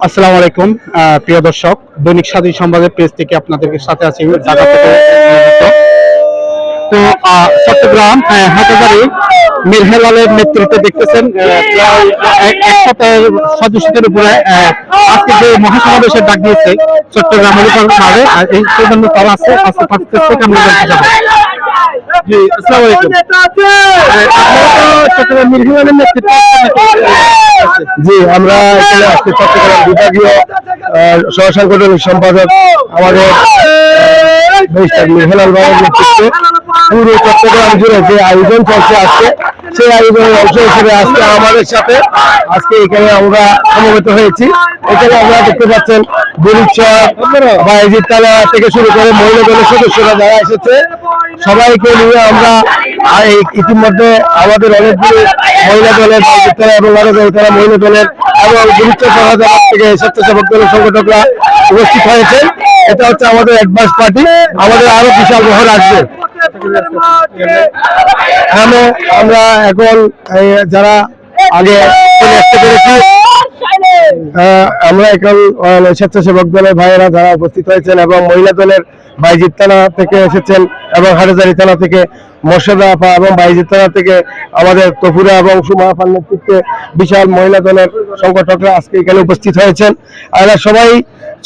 আসসালামু আলাইকুম প্রিয় দর্শক দৈনিক স্বাধীন সংবাদের পেজ থেকে আপনাদের সাথে আছি ঢাকা থেকে তো চট্টগ্রাম নেতৃত্বে দেখতেছেন এক- সদস্যদের উপরে আজকে যে মহাসমাবেশের ডাক দিয়েছে চট্টগ্রাম মাঠে আর এই তারা আছে আজকে থেকে আমরা যাব জি আসসালামু আলাইকুম। চট্টগ্রাম মিরহেলালের জি আমরা এখানে আজকে চট্টগ্রাম বিভাগীয় সহসাংগঠনিক সম্পাদক আমাদের মিহেলাল বাবার নেতৃত্বে। পুরো চট্টগ্রাম জুড়ে যে আয়োজন চলছে আজকে সেই আয়োজনের অংশ হিসেবে আজকে আমাদের সাথে আজকে এখানে আমরা সমবেত হয়েছি। এখানে আমরা দেখতে পাচ্ছেন বরিচর বাইজিৎ তালা থেকে শুরু করে মহিলা দলের সদস্যরা যারা এসেছে সবাইকে নিয়ে আমরা ইতিমধ্যে আমাদের অনেকগুলি মহিলা দলের এবং আরও তারা মহিলা দলের এবং বরিচর সহজাত থেকে স্বেচ্ছাসেবক দলের সংগঠকরা উপস্থিত হয়েছে এটা হচ্ছে আমাদের অ্যাডভান্স পার্টি আমাদের আরও বিশাল বহর আসবে। আমরা আমরা এখন যারা আগে চলে আসতে পেরেছি আমরা এখন স্বেচ্ছাসেবক দলের ভাইয়েরা যারা উপস্থিত হয়েছেন এবং মহিলা দলের বাইজিৎ থানা থেকে এসেছেন এবং হাটেজারি থানা থেকে মোর্শেদা আপা এবং বাইজিৎ থানা থেকে আমাদের তফুরা এবং সুমা আপার নেতৃত্বে বিশাল মহিলা দলের সংগঠকরা আজকে এখানে উপস্থিত হয়েছেন। আমরা সবাই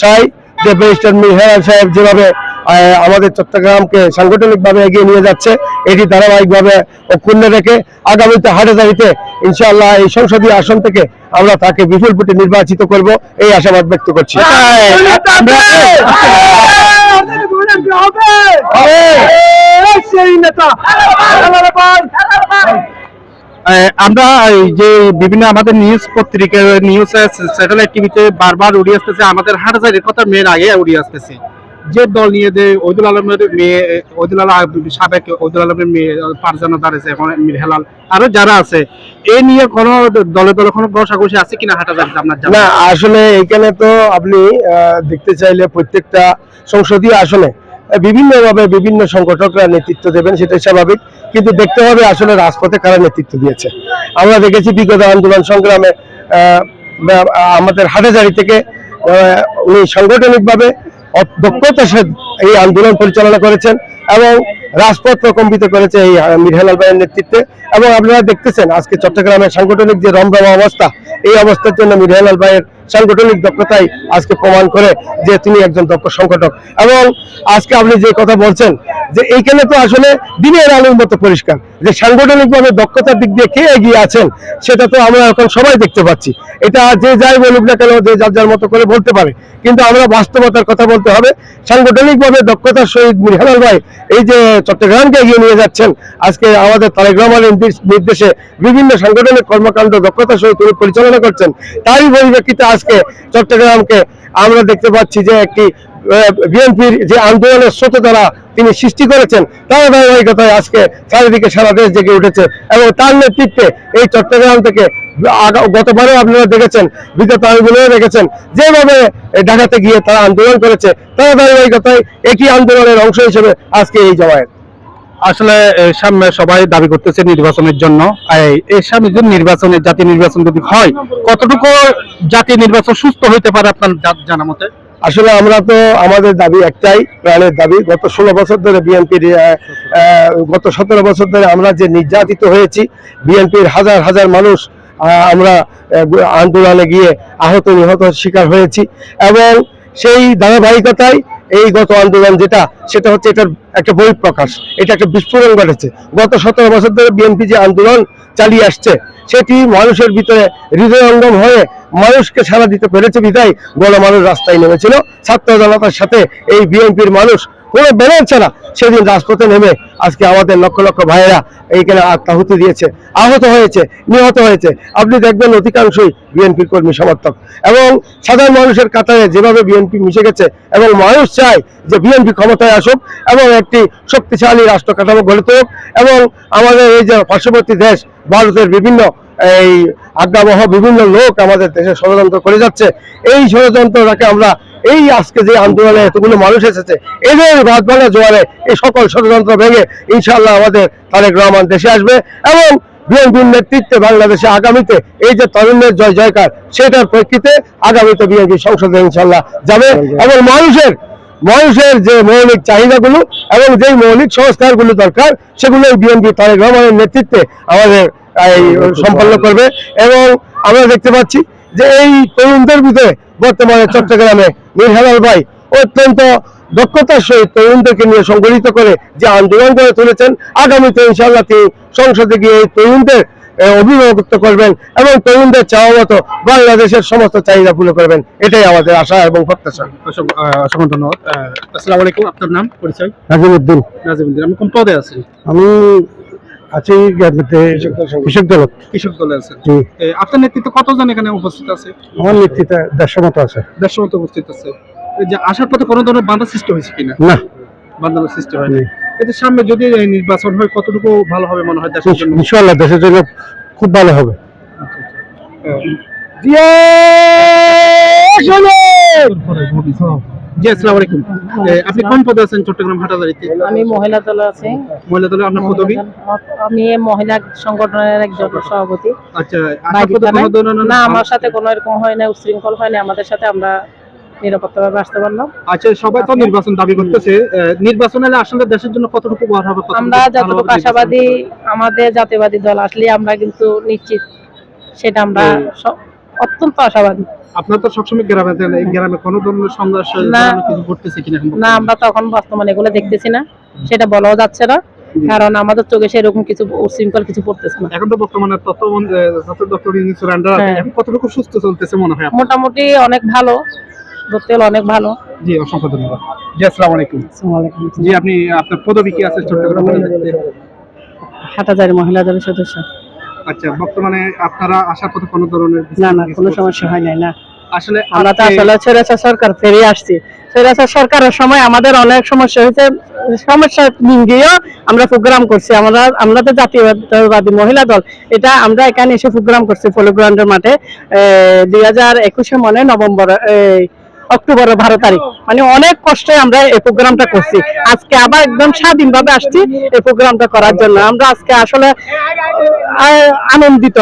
চাই যে ব্যারিস্টার মিহার সাহেব যেভাবে আমাদের চট্টগ্রামকে সাংগঠনিকভাবে এগিয়ে নিয়ে যাচ্ছে। এটি ধারাবাহিকভাবে অক্ষুণ্ণ রেখে আগামীতে হাটাজারিতে ইনশাআল্লাহ এই সংসদীয় আসন থেকে আমরা তাকে বিপুল ভোটে নির্বাচিত করব। এই আশাবাদ ব্যক্ত করছি। আমরা যে বিভিন্ন আমাদের নিউজ পত্রিকা নিউজ, স্যাটেলাইট টিভিতে বারবার উড়িয়ে আসতেছে। আমাদের হাটাজারির কথা মেয়ের আগে উড়িয়ে আসতেছে। যে দল নিয়ে যে ওইদুল আলমের মেয়ে, ওইদুল আলম সাবেক ওইদুল আলমের মেয়ে পারজানা দাঁড়িয়েছে এখন মির হেলাল, আরও যারা আছে, এ নিয়ে কোনো দলে দলে কোনো ঘষাঘষি আছে কিনা হাটাজারিতে আপনার না, আসলে এখানে তো আপনি দেখতে চাইলে প্রত্যেকটা সংসদীয় আসনে বিভিন্ন ভাবে বিভিন্ন সংগঠকরা নেতৃত্ব দেবেন, সেটাই স্বাভাবিক। কিন্তু দেখতে হবে আসলে রাজপথে কারা নেতৃত্ব দিয়েছে। আমরা দেখেছি বিগত আন্দোলন সংগ্রামে আমাদের হাটাজারি থেকে উনি সাংগঠনিকভাবে অ- দক্ষতার সাথে এই আন্দোলন পরিচালনা করেছেন এবং রাজপথ প্রকম্পিত করেছে এই মীর হেলাল ভাইয়ের নেতৃত্বে। এবং আপনারা দেখতেছেন, আজকে চট্টগ্রামের সাংগঠনিক যে রমরমা অবস্থা, এই অবস্থার জন্য মীর হেলাল ভাইয়ের সাংগঠনিক দক্ষতাই আজকে প্রমাণ করে যে তিনি একজন দক্ষ সংগঠক। এবং আজকে আপনি যে কথা বলছেন, যে এইখানে তো আসলে দিনের আলোর মতো পরিষ্কার। যে সাংগঠনিকভাবে দক্ষতার দিক দিয়ে কে এগিয়ে আছেন, সেটা তো আমরা এখন সবাই দেখতে পাচ্ছি। এটা যে যাই বলুক না কেন, যে যার যার মতো করে বলতে পারে। কিন্তু আমরা বাস্তবতার কথা বলতে হবে, সাংগঠনিকভাবে দক্ষতার সহিত মিরহালাল ভাই এই যে চট্টগ্রামকে এগিয়ে নিয়ে যাচ্ছেন, আজকে আমাদের তারেক রহমানের নির্দেশ- বিভিন্ন সাংগঠনিক কর্মকাণ্ড দক্ষতার সহিত পরিচালনা করছেন। তারই পরিপ্রেক্ষিতে আজকে চট্টগ্রামকে আমরা দেখতে পাচ্ছি যে একটি বিএনপির যে আন্দোলনের স্রোত দ্বারা তিনি সৃষ্টি করেছেন তার ধারাবাহিকতায় আজকে চারিদিকে সারা দেশ জেগে উঠেছে এবং তার নেতৃত্বে এই চট্টগ্রাম থেকে গতবারও আপনারা দেখেছেন, বিগত আয়োজনেও দেখেছেন, যেভাবে ঢাকাতে গিয়ে তারা আন্দোলন করেছে তার ধারাবাহিকতায় একই আন্দোলনের অংশ হিসেবে আজকে এই জমায়েত। আসলে সামনে সবাই দাবি করতেছে নির্বাচনের জন্য। এই- সামনে যে নির্বাচনে, জাতীয় নির্বাচন যদি হয়, কতটুকু জাতীয় নির্বাচন সুস্থ হইতে পারে আপনার জানা মতে? আসলে আমরা তো, আমাদের দাবি একটাই, প্রাণের দাবি। গত ষোলো বছর ধরে বিএনপির গত সতেরো বছর ধরে আমরা যে নির্যাতিত হয়েছি, বিএনপির হাজার হাজার মানুষ আমরা আন্দোলনে গিয়ে আহত নিহত শিকার হয়েছি। এবং সেই ধারাবাহিকতায় এই গত আন্দোলন যেটা, সেটা হচ্ছে এটার একটা বহিঃপ্রকাশ। এটা একটা বিস্ফোরণ ঘটেছে। গত সতেরো বছর ধরে বিএনপি যে আন্দোলন চালিয়ে আসছে, সেটি মানুষের ভিতরে হৃদয়ঙ্গম হয়ে মানুষকে সারা দিতে পেরেছে বিধায় গণমানুষ রাস্তায় নেমেছিল। ছাত্র জনতার সাথে এই বিএনপির মানুষ কোনো ব্যানার ছাড়া সেদিন রাজপথে নেমে আজকে আমাদের লক্ষ লক্ষ ভাইয়েরা এইখানে আত্মাহুতি দিয়েছে। আহত হয়েছে, নিহত হয়েছে। আপনি দেখবেন অধিকাংশই বিএনপির কর্মী সমর্থক। এবং সাধারণ মানুষের কাতারে যেভাবে বিএনপি মিশে গেছে এবং মানুষ চায় যে বিএনপি ক্ষমতায় আসুক এবং একটি শক্তিশালী রাষ্ট্র কাঠামো গড়ে তুলুক এবং আমাদের এই যে পার্শ্ববর্তী দেশ, ভারতের বিভিন্ন এই আজ্ঞাবহ বিভিন্ন লোক আমাদের দেশে ষড়যন্ত্র করে যাচ্ছে। এই ষড়যন্ত্রটাকে আমরা এই আজকে যে আন্দোলনে এতগুলো মানুষ এসেছে, এদের ভাঙা জোয়ারে এই সকল ষড়যন্ত্র ভেঙে ইনশাল্লাহ আমাদের তারেক রহমান দেশে আসবে এবং বিএনপির নেতৃত্বে বাংলাদেশে আগামীতে এই যে তরুণের জয় জয়কার, সেটার প্রেক্ষিতে আগামীতে বিএনপি সংসদে ইনশাল্লাহ যাবে এবং মানুষের মানুষের যে মৌলিক চাহিদাগুলো এবং যেই মৌলিক সংস্কারগুলো দরকার সেগুলো বিএনপি তারেক রহমানের নেতৃত্বে আমাদের সম্পন্ন করবে। এবং আমরা দেখতে পাচ্ছি যে এই তরুণদের ভিতরে বর্তমানে চট্টগ্রামে মীর হেলাল ভাই অত্যন্ত দক্ষতার সহিত তরুণদেরকে নিয়ে সংগঠিত করে যে আন্দোলন করে তুলেছেন। আগামীতে ইনশাল্লাহ তিনি সংসদে গিয়ে এই তরুণদের অভিভাবকত্ব করবেন এবং তরুণদের চাওয়া মতো বাংলাদেশের সমস্ত চাহিদা পূরণ করবেন। এটাই আমাদের আশা এবং প্রত্যাশা। অসংখ্য ধন্যবাদ। আসসালামু আলাইকুম। আপনার নাম পরিচয়? নাজিমুদ্দিন। নাজিমুদ্দিন আপনি কোন পদে আছেন? আমি আছি কৃষক দল কৃষক দলে এ, আপনার নেতৃত্বে কতজন এখানে উপস্থিত আছে? আমার নেতৃত্বে দেড়শো মতো আছে। দেড়শো মতো উপস্থিত আছে। যে আসার পথে কোনো ধরনের বাধা সৃষ্টি হয়েছে কিনা? না। বান্ধানোর সৃষ্টি হয়নি। এতে সামনে যদি নির্বাচন হয় কতটুকু ভালো হবে মনে হয় দেশের জন্য? ইনশাল্লাহ দেশের জন্য খুব ভালো হবে। জি আসসালামু আলাইকুম। আপনি কোন পদে আছেন চট্টগ্রাম হাটাজারিতে আমি মহিলা দলে আছি। মহিলা দলে আপনার পদবি? আমি মহিলা সংগঠনের একজন সভাপতি। আচ্ছা আসার বাইরে পথে কোনো ধরনের না আমার সাথে কোনো এরকম হয় না উশৃঙ্খল হয়নি আমাদের সাথে আমরা নিরাপত্তাভাবে আসতে পারলাম। আচ্ছা সবাই তো নির্বাচন দাবি করতেছে। নির্বাচন আসলে দেশের জন্য কতটুকু উপকার হবে আমরা যতটুকু আশাবাদী আমাদের জাতীয়বাদী দল আসলে আমরা কিন্তু নিশ্চিত। সেটা আমরা অত্যন্ত আশাবাদী। আপনার তো সবসময় গ্রামে গ্রামে কোনো ধরনের সংঘর্ষ কিছু ঘটতেছে কিনা না আমরা তখন বর্তমানে এগুলো দেখতেছি না। সেটা বলাও যাচ্ছে না। কারণ আমাদের চোখে সেরকম কিছু উশৃঙ্খল কিছু পড়তেছে না। এখন তো বর্তমানে হ্যাঁ। কতটুকু সুস্থ চলতেছে মনে হয় মোটামুটি অনেক ভালো। ধরতে হলে অনেক ভালো। জি অসংখ্য ধন্যবাদ। জি আসসালামু আলাইকুম। জি আপনি আপনার পদবি কি আছে হাটাজারিতে? হাটাজারি মহিলা দলের সদস্য। আচ্ছা বর্তমানে আপনারা আসার পথে কোনো ধরনের না না কোনো সমস্যা হয় নাই না। আসলে আমরা তো আসলে ছেড়েছে সরকার ফিরে আসছি। ছেড়েছে সরকারের সময় আমাদের অনেক সমস্যা হয়েছে। সমস্যা গিয়েও আমরা প্রোগ্রাম করছি। আমরা আমরা তো জাতীয়তাবাদী মহিলা দল। এটা আমরা এখানে এসে প্রোগ্রাম করছি পলিগ্রাউন্ডের মাঠে। দুই হাজার একুশে মনে নভেম্বর অক্টোবরের বারো তারিখ। মানে অনেক কষ্টে আমরা এই প্রোগ্রামটা করছি। আজকে আবার একদম স্বাধীনভাবে আসছি এই প্রোগ্রামটা করার জন্য। আমরা আজকে আসলে আনন্দিত।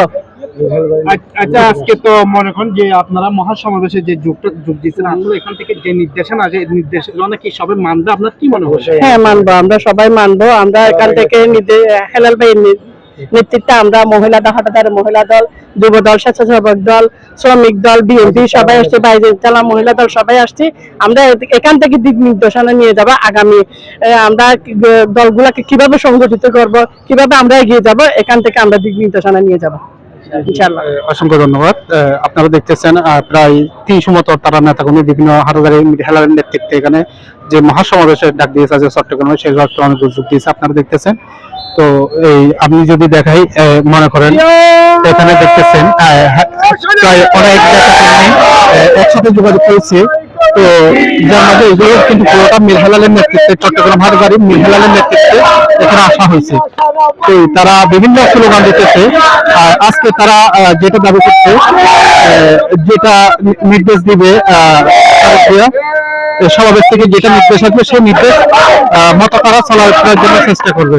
আচ্ছা- আজকে তো মনে করেন যে আপনারা মহাসমাবেশে যে যুগটা যোগ দিয়েছেন আসলে এখান থেকে যে নির্দেশনা যে নির্দেশনা কি সবে মানবে? আপনার কি মনে হয় হ্যাঁ মানবো। আমরা সবাই মানবো। আমরা এখান থেকে হেলাল নি- নেতৃত্বে আমরা মহিলা হাটাদার মহিলা দল যুব দল স্বেচ্ছাসেবক দল শ্রমিক দল বিএনপি সবাই আসছে বাইরে চালা মহিলা দল সবাই আসছে। আমরা এখান থেকে দিক নির্দেশনা নিয়ে যাব আগামী। আমরা দলগুলাকে কীভাবে সংগঠিত করব কীভাবে আমরা এগিয়ে যাব এখান থেকে আমরা দিক নির্দেশনা নিয়ে যাব। অসংখ্য ধন্যবাদ। আপনারা দেখতেছেন প্রায় তিনশো মতো তারা নেতাকর্মী বিভিন্ন হাটাদারি হেলারের নেতৃত্বে এখানে যে মহাসমাবেশের ডাক দিয়েছে আজকে চট্টগ্রামে সেই চট্টগ্রামে দুর্যোগ দিয়েছে আপনারা দেখতেছেন। তো এই আপনি যদি দেখাই মনে করেন এখানে দেখতেছেন হ্যাঁ, প্রায় অনেক একসাথে যোগাযোগ করেছে তো যার মধ্যে এগুলো কিন্তু পুরোটা মিরহেলালের নেতৃত্বে চট্টগ্রাম হাটবাড়ি মিরহেলালের নেতৃত্বে এখানে আসা হয়েছে। তো তারা বিভিন্ন স্লোগান দিতেছে আর আজকে তারা যেটা দাবি করছে যেটা নির্দেশ দিবে সমাবেশ থেকে যেটা নির্দেশ আসবে সেই নির্দেশ মতো তারা করার জন্য চেষ্টা করবে।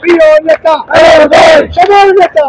নেতা। নেতা।